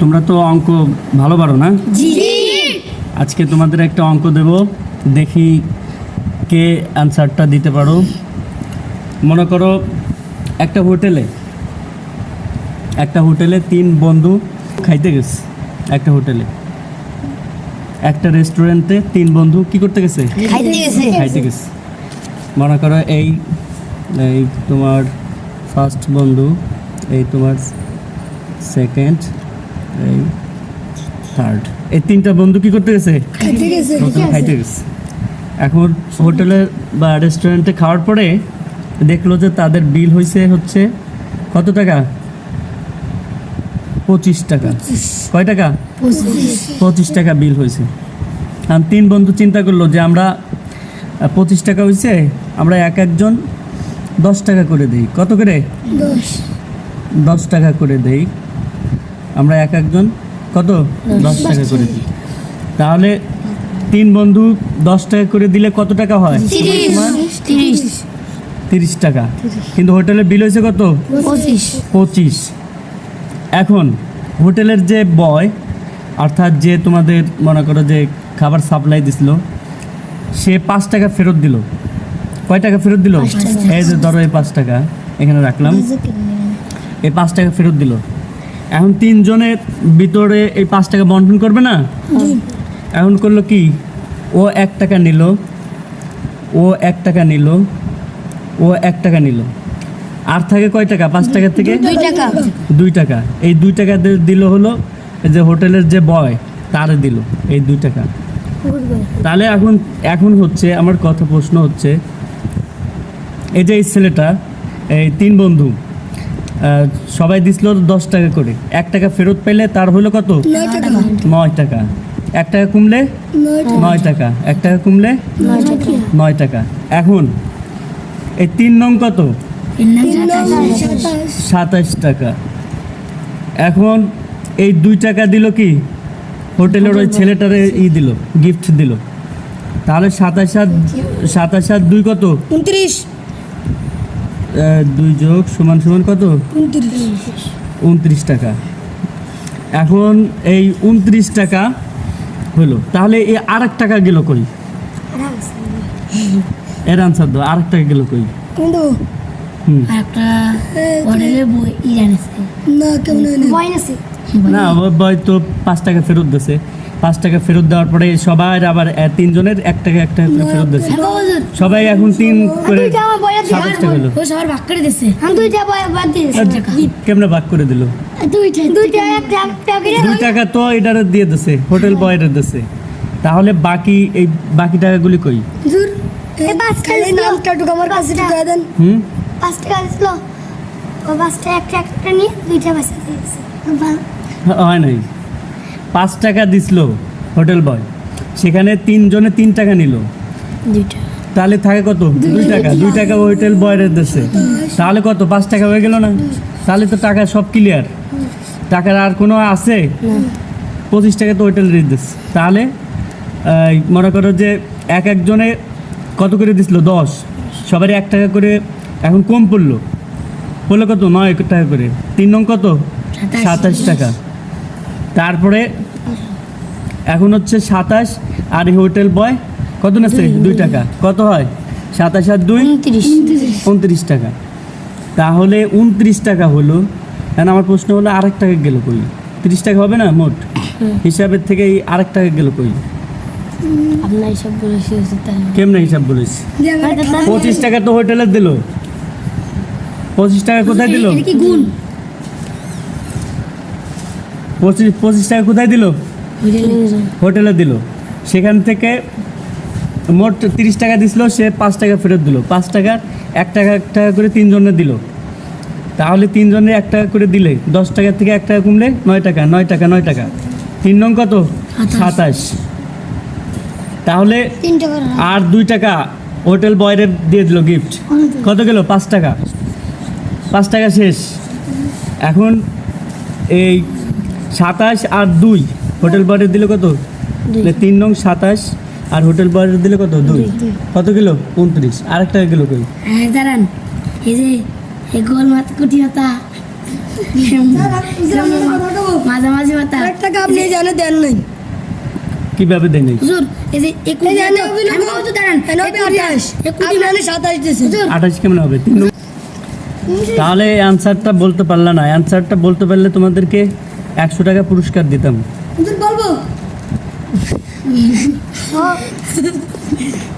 তোমরা তো অঙ্ক ভালো পারো না? আজকে তোমাদের একটা অঙ্ক দেব দেখি কে অ্যান্সারটা দিতে পারো। মনে করো একটা হোটেলে একটা হোটেলে তিন বন্ধু খাইতে গেছে একটা হোটেলে। একটা রেস্টুরেন্টে তিন বন্ধু কি করতে গেছে? খাইতে গেছে। খাইতে গেছে। মনে করো এই এই তোমার ফার্স্ট বন্ধু এই তোমার সেকেন্ড এই থার্ড এই তিনটা বন্ধু কি করতে গেছে? খাইতে গেছে এখন হোটেলে বা রেস্টুরেন্টে খাওয়ার পরে দেখল যে তাদের বিল হয়েছে হচ্ছে কত টাকা? পঁচিশ টাকা। কয় টাকা? পঁচিশ। টাকা বিল হয়েছে আর তিন বন্ধু চিন্তা করল যে আমরা পঁচিশ টাকা হয়েছে আমরা এক একজন দশ টাকা করে দিই। কত করে? দশ। দশ টাকা করে দেই। আমরা এক একজন। কত? দশ টাকা করে দিই। তাহলে তিন বন্ধু দশ টাকা করে দিলে কত টাকা হয়? তোমার? তিরিশ। টাকা। কিন্তু হোটেলের বিল হয়েছে কত? পঁচিশ। পঁচিশ। এখন হোটেলের যে বয় অর্থাৎ যে তোমাদের মনে করো যে খাবার সাপ্লাই দিছিল সে পাঁচ টাকা ফেরত দিল। কয় টাকা ফেরত দিল? এই যে ধরো এই পাঁচ টাকা এখানে রাখলাম। এই পাঁচ টাকা ফেরত দিল। এখন তিনজনের ভিতরে এই পাঁচ টাকা বন্টন করবে না? এখন করল কি? ও এক টাকা নিল। ও এক টাকা নিল। ও এক টাকা নিল। আর থাকে কয় টাকা? পাঁচ টাকা থেকে? দুই টাকা। দুই টাকা। এই দুই টাকা দিল হলো এই যে হোটেলের যে বয় তার দিল এই দুই টাকা। তাহলে এখন এখন হচ্ছে আমার কথা প্রশ্ন হচ্ছে এই যে এই ছেলেটা এই তিন বন্ধু সবাই দিছিল দশ টাকা করে। এক টাকা ফেরত পেলে তার হলো কত? নয় টাকা। এক টাকা কমলে? নয় টাকা। এক টাকা কমলে? নয় টাকা। এখন এই তিন নং কত? সাতাশ। টাকা। এখন এই দুই টাকা দিল কি? হোটেলের ওই ছেলেটারে ই দিল গিফট দিল। তাহলে সাতাশ সাত সাতাশ সাত দুই কত? উনত্রিশ। দুই যোগ সমান সমান কত? উনত্রিশ। টাকা। এখন এই উনত্রিশ টাকা হলো। তাহলে এই আর এক টাকা গেল কই? এর আনসার দাও আর এক টাকা গেল কই? না কেমন বই ওই বয় তো পাঁচ টাকা ফেরত দিছে। পাঁচ টাকা ফেরত দেওয়ার পরে সবাই আবার তিনজনের এক টাকা এক টাকা ফেরত দিছে সবাই এখন তিন করে সাতাশ টাকা হলো। কেমনে ভাগ করে দিল? দুই টাকা তো এটারে দিয়ে দিছে হোটেল বয়ের দিছে। তাহলে বাকি এই বাকি টাকাগুলি কই? হুম? পাঁচ টাকা দিছিল ও পাঁচটা একটা একটা নিয়ে দুইটা পয়সা দিয়েছে। হয় নাই। পাঁচ টাকা দিছিল হোটেল বয়। সেখানে তিনজনে তিন টাকা নিল। তাহলে থাকে কত? দুই টাকা। দুই টাকা হোটেল বয়ের দেশে। তাহলে কত? পাঁচ টাকা হয়ে গেল না? তাহলে তো টাকা সব ক্লিয়ার টাকার আর কোনো আছে? পঁচিশ টাকা তো হোটেল রেট দিচ্ছে তাহলে মনে করো যে এক একজনে কত করে দিছিল দশ। সবারই এক টাকা করে এখন কম পড়ল। পড়ল কত? নয় টাকা করে। তিন নং কত? সাতাশ। সাতাশ টাকা। তারপরে এখন হচ্ছে সাতাশ আর এই হোটেল বয় কত নেছে দুই। টাকা। কত হয়? সাতাশ আর দুই? উনত্রিশ। টাকা। তাহলে উনত্রিশ টাকা হলো এখন আমার প্রশ্ন হলো আরেক টাকা গেল কই? তিরিশ টাকা হবে না? মোট। হিসাবের থেকে এই আরেক টাকা গেল কই? আপনার বলেছি কেমনে হিসাব বলেছি? পঁচিশ টাকা তো হোটেলে দিল। পঁচিশ টাকা কোথায় দিল? পঁচিশ পঁচিশ টাকা কোথায় দিল? হোটেলে। দিল। সেখান থেকে মোট তিরিশ টাকা দিছিল সে পাঁচ টাকা ফেরত দিল। পাঁচ টাকা এক টাকা এক টাকা করে তিনজনে দিল। তাহলে তিনজনে এক টাকা করে দিলে দশ টাকা থেকে এক টাকা কমলে নয় টাকা নয় টাকা নয় টাকা। তিন নং কত? সাতাশ। সাতাশ। তাহলে আর দুই টাকা হোটেল বয়ের দিয়ে দিল গিফট কত গেল? পাঁচ টাকা। পাঁচ টাকা শেষ। এখন এই সাতাশ আর দুই হোটেল বয়ের দিলে কত? তিন নং সাতাশ আর হোটেল বয়ের দিলে কত? দুই। কত কিলো? উনত্রিশ। আরেক টাকা কিলো কই? হ্যাঁ দাঁড়ান। এই যে এই গোল মাথা কুটি মাথা। মাঝামাঝি মাথা। এক টাকা আপনি জানে দেন নাই। কীভাবে দেয়নি হুজুর এই যে একুশ এই যে দিয়ে নবীন তো- আমি বলতে দাঁড়ান এই নবী আঠাশ। আপনি জানে? সাতাশ দিয়েছেন। হুজুর। আঠাশ কেমন হবে? তিন তাহলে অ্যান্সারটা বলতে পারলে না। অ্যান্সারটা বলতে পারলে তোমাদেরকে একশো টাকা পুরস্কার দিতাম। বলব?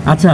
আচ্ছা।